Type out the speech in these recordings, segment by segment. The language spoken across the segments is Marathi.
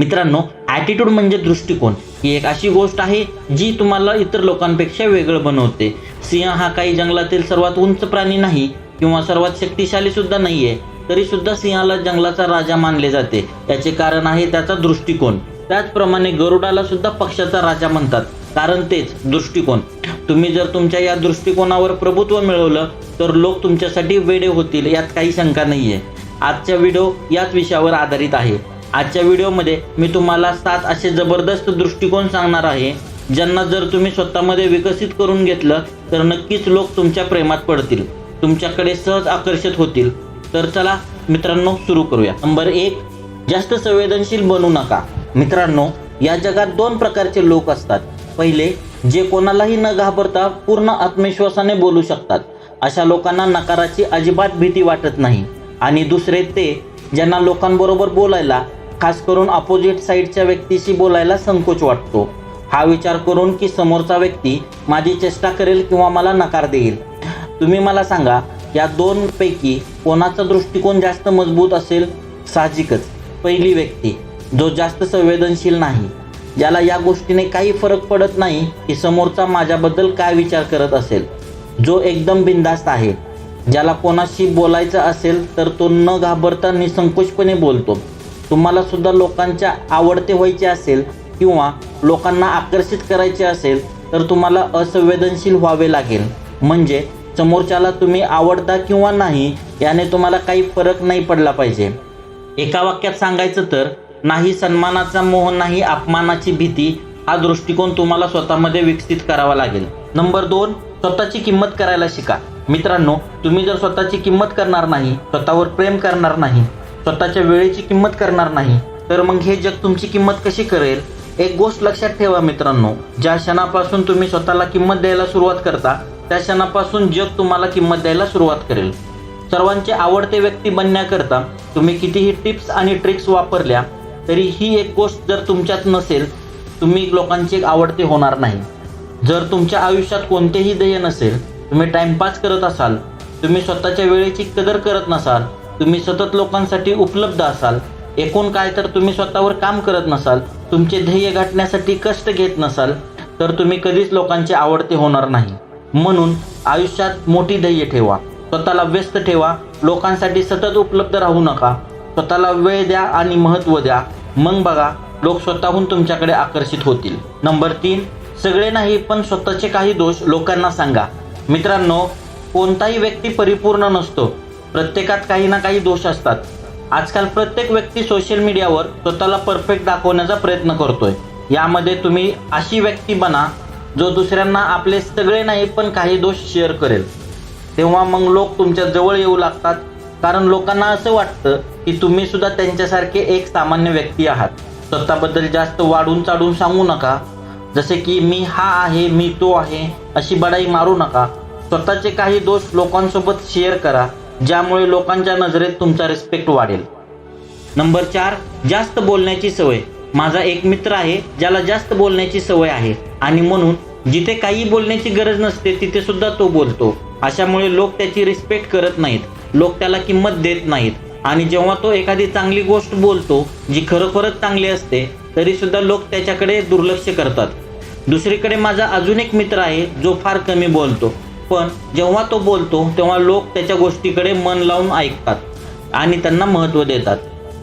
मित्रांनो ॲटिट्यूड म्हणजे दृष्टिकोन. ही एक अशी गोष्ट आहे जी तुम्हाला इतर लोकांपेक्षा वेगळं बनवते. सिंह हा काही जंगलातील सर्वात उंच प्राणी नाही किंवा सर्वात शक्तिशाली सुद्धा नाही आहे तरी सुद्धा सिंहाला जंगलाचा राजा मानले जाते. याचे कारण आहे त्याचा दृष्टिकोन. त्याचप्रमाणे गरुडाला सुद्धा पक्षाचा राजा म्हणतात. कारण तेच दृष्टिकोन. तुम्ही जर तुमच्या या दृष्टिकोनावर प्रभुत्व मिळवलं तर लोक तुमच्यासाठी वेडे होतील यात काही शंका नाही आहे आजचा व्हिडिओ याच विषयावर आधारित आहे. आजच्या व्हिडिओमध्ये मी तुम्हाला सात असे जबरदस्त दृष्टिकोन सांगणार आहे ज्यांना जर तुम्ही स्वतःमध्ये विकसित करून घेतलं तर नक्कीच लोक तुमच्या प्रेमात पडतील तुमच्याकडे सहज आकर्षित होतील. तर चला मित्रांनो सुरू करूया. नंबर एक जास्त संवेदनशील बनू नका. मित्रांनो या जगात दोन प्रकारचे लोक असतात. पहिले जे कोणालाही न घाबरता पूर्ण आत्मविश्वासाने बोलू शकतात. अशा लोकांना नकाराची अजिबात भीती वाटत नाही. आणि दुसरे ते ज्यांना लोकांबरोबर बोलायला खास करून अपोजिट साईडच्या व्यक्तीशी बोलायला संकोच वाटतो. हा विचार करून की समोरचा व्यक्ती माझी चेष्टा करेल किंवा मला नकार देईल. तुम्ही मला सांगा या दोनपैकी कोणाचा दृष्टिकोन जास्त मजबूत असेल? साहजिकच. पहिली व्यक्ती जो जास्त संवेदनशील नाही. ज्याला या गोष्टीने काही फरक पडत नाही की समोरचा माझ्याबद्दल काय विचार करत असेल. जो एकदम बिंदास्त आहे. ज्याला कोणाशी बोलायचं असेल तर तो न घाबरता निसंकोचपणे बोलतो. तुम्हाला सुद्धा लोकांच्या आवडते व्हायचे असेल किंवा लोकांना आकर्षित करायचे असेल तर तुम्हाला असंवेदनशील व्हावे लागेल. म्हणजे समोरच्याला तुम्ही आवडता किंवा नाही याने तुम्हाला काही फरक नाही पडला पाहिजे. एका वाक्यात सांगायचं तर नाही सन्मानाचा मोह नाही अपमानाची भीती हा दृष्टिकोन तुम्हाला स्वतःमध्ये विकसित करावा लागेल. नंबर दोन स्वतःची किंमत करायला शिका. मित्रांनो तुम्ही जर स्वतःची किंमत करणार नाही स्वतःवर प्रेम करणार नाही स्वतःच्या वेळेची किंमत करणार नाही. तर मग हे जग तुमची किंमत कशी करेल? एक गोष्ट लक्षात ठेवा मित्रांनो ज्या क्षणापासून तुम्ही स्वतःला किंमत द्यायला सुरुवात करता त्या क्षणापासून जग तुम्हाला किंमत द्यायला सुरुवात करेल. सर्वांचे आवडते व्यक्ती बनण्याकरता तुम्ही कितीही टिप्स आणि ट्रिक्स वापरल्या तरी ही एक गोष्ट जर तुमच्यात नसेल तुम्ही लोकांचे आवडते होणार नाही. जर तुमच्या आयुष्यात कोणतेही ध्येय नसेल तुम्ही टाइमपास करत असाल तुम्ही स्वतःच्या वेळेची कदर करत नसाल तुम्ही सतत लोकांसाठी उपलब्ध असाल. एकूण काय तर तुम्ही स्वतःवर काम करत नसाल तुमचे ध्येय गाठण्यासाठी कष्ट घेत नसाल तर तुम्ही कधीच लोकांचे आवडते होणार नाही. म्हणून आयुष्यात मोठी ध्येय ठेवा स्वतःला व्यस्त ठेवा लोकांसाठी सतत उपलब्ध राहू नका स्वतःला वेळ द्या आणि महत्त्व द्या. मग बघा लोक स्वतःहून तुमच्याकडे आकर्षित होतील. नंबर तीन सगळे नाही पण स्वतःचे काही दोष लोकांना सांगा. मित्रांनो कोणताही व्यक्ती परिपूर्ण नसतो. प्रत्येकात काही ना काही दोष असतात. आजकाल प्रत्येक व्यक्ती सोशल मीडियावर स्वतःला परफेक्ट दाखवण्याचा प्रयत्न करतोय. यामध्ये तुम्ही अशी व्यक्ती बना जो दुसऱ्यांना आपले सगळे नाही पण काही दोष शेअर करेल. तेव्हा मग लोक तुमच्या जवळ येऊ लागतात. कारण लोकांना असं वाटतं की तुम्ही सुद्धा त्यांच्यासारखे एक सामान्य व्यक्ती आहात. स्वतःबद्दल जास्त वाढून चाढून सांगू नका. जसे की मी हा आहे मी तो आहे अशी बडाई मारू नका. स्वतःचे काही दोष लोकांसोबत शेअर करा. ज्यामुळे लोकांच्या नजरेत तुमचा रिस्पेक्ट वाढेल. नंबर चार जास्त बोलण्याची सवय. माझा एक मित्र आहे ज्याला जास्त बोलण्याची सवय आहे. आणि म्हणून जिथे काही बोलण्याची गरज नसते तिथे सुद्धा तो बोलतो. अशामुळे लोक त्याची रिस्पेक्ट करत नाहीत. लोक त्याला किंमत देत नाहीत. आणि जेव्हा तो एखादी चांगली गोष्ट बोलतो जी खरोखरच चांगली असते तरी सुद्धा लोक त्याच्याकडे दुर्लक्ष करतात. दुसरीकडे माझा अजून एक मित्र आहे जो फार कमी बोलतो. पण जेव्हा तो बोलतो तेव्हा लोक त्याच्या गोष्टीकडे मन लावून ऐकतात आणि त्यांना महत्त्व देतात.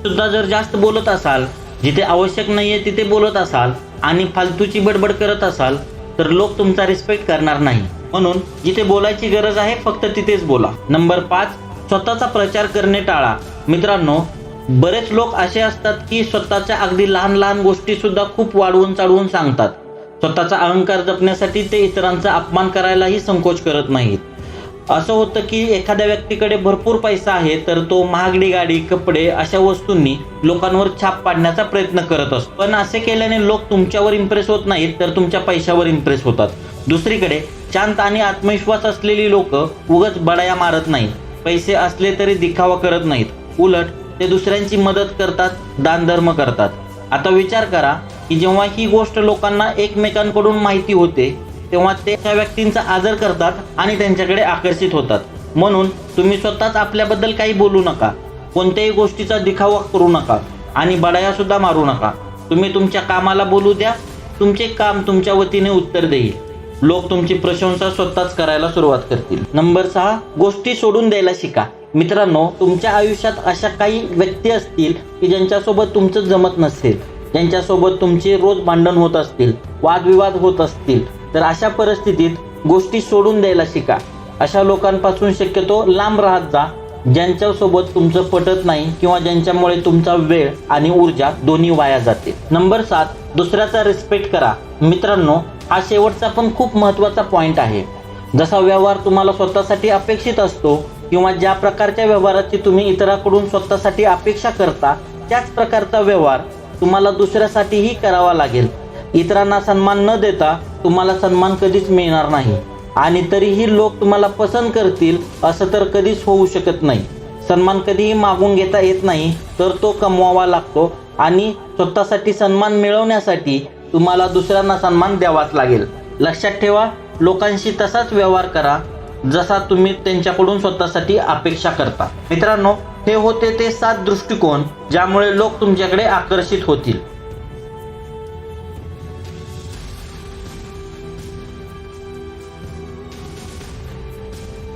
सुद्धा जर जास्त बोलत असाल जिथे आवश्यक नाहीये तिथे बोलत असाल आणि फालतूची बडबड करत असाल तर लोक तुमचा रिस्पेक्ट करणार नाही. म्हणून जिथे बोलायची गरज आहे फक्त तिथेच बोला. नंबर पाच स्वतःचा प्रचार करणे टाळा. मित्रांनो बरेच लोक असे असतात की स्वतःच्या अगदी लहान लहान गोष्टी सुद्धा खूप वाढवून चाढवून सांगतात. स्वतःचा अहंकार जपण्यासाठी ते इतरांचा अपमान करायलाही संकोच करत नाहीत. असं होतं की एखाद्या व्यक्तीकडे भरपूर पैसा आहे तर तो महागडी गाडी कपडे अशा वस्तूंनी लोकांवर छाप पाडण्याचा प्रयत्न करत असतो. पण असे केल्याने लोक तुमच्यावर इम्प्रेस होत नाहीत तर तुमच्या पैशावर इम्प्रेस होतात. दुसरीकडे शांत आणि आत्मविश्वास असलेली लोक उगच बडाया मारत नाहीत. पैसे असले तरी दिखावा करत नाहीत. उलट ते दुसऱ्यांची मदत करतात दानधर्म करतात. आता विचार करा की जेव्हा ही गोष्ट लोकांना एकमेकांकडून माहिती होते तेव्हा ते त्या व्यक्तींचा आदर करतात आणि त्यांच्याकडे आकर्षित होतात. म्हणून तुम्ही स्वतःच आपल्याबद्दल काही बोलू नका. कोणत्याही गोष्टीचा दिखावा करू नका आणि बडाया सुद्धा मारू नका. तुम्ही तुमच्या कामाला बोलू द्या. तुमचे काम तुमच्या वतीने उत्तर देईल. लोक तुमची प्रशंसा स्वतःच करायला सुरुवात करतील. नंबर सहा गोष्टी सोडून द्यायला शिका. मित्रांनो तुमच्या आयुष्यात अशा काही व्यक्ती असतील की ज्यांच्यासोबत तुमचं जमत नसेल ज्यांच्यासोबत तुमचे रोज भांडण होत असतील वादविवाद होत असतील तर अशा परिस्थितीत गोष्टी सोडून द्यायला शिका. अशा लोकांपासून शक्यतो लांब राहत जा ज्यांच्यासोबत तुमचं पटत नाही किंवा ज्यांच्यामुळे तुमचा वेळ आणि ऊर्जा दोन्ही वाया जाते. नंबर सात दुसऱ्याचा रिस्पेक्ट करा. मित्रांनो हा शेवटचा पण खूप महत्त्वाचा पॉइंट आहे. जसा व्यवहार तुम्हाला स्वतःसाठी अपेक्षित असतो किंवा ज्या प्रकारच्या व्यवहाराची तुम्ही इतराकडून स्वतःसाठी अपेक्षा करता त्याच प्रकारचा व्यवहार तुम्हाला दुसऱ्यासाठीही करावा लागेल. इतरांना सन्मान न देता तुम्हाला सन्मान कधीच मिळणार नाही. आणि तरीही लोक तुम्हाला पसंत करतील असं तर कधीच होऊ शकत नाही. सन्मान कधीही मागून घेता येत नाही तर तो कमवावा लागतो आणि स्वतःसाठी सन्मान मिळवण्यासाठी तुम्हाला दुसऱ्यांना सन्मान द्यावाच लागेल. लक्षात ठेवा लोकांशी तसाच व्यवहार करा. जसा तुम्ही त्यांच्याकडून स्वतःसाठी अपेक्षा करता. मित्रांनो हे होते ते सात दृष्टिकोन ज्यामुळे लोक तुमच्याकडे आकर्षित होतील.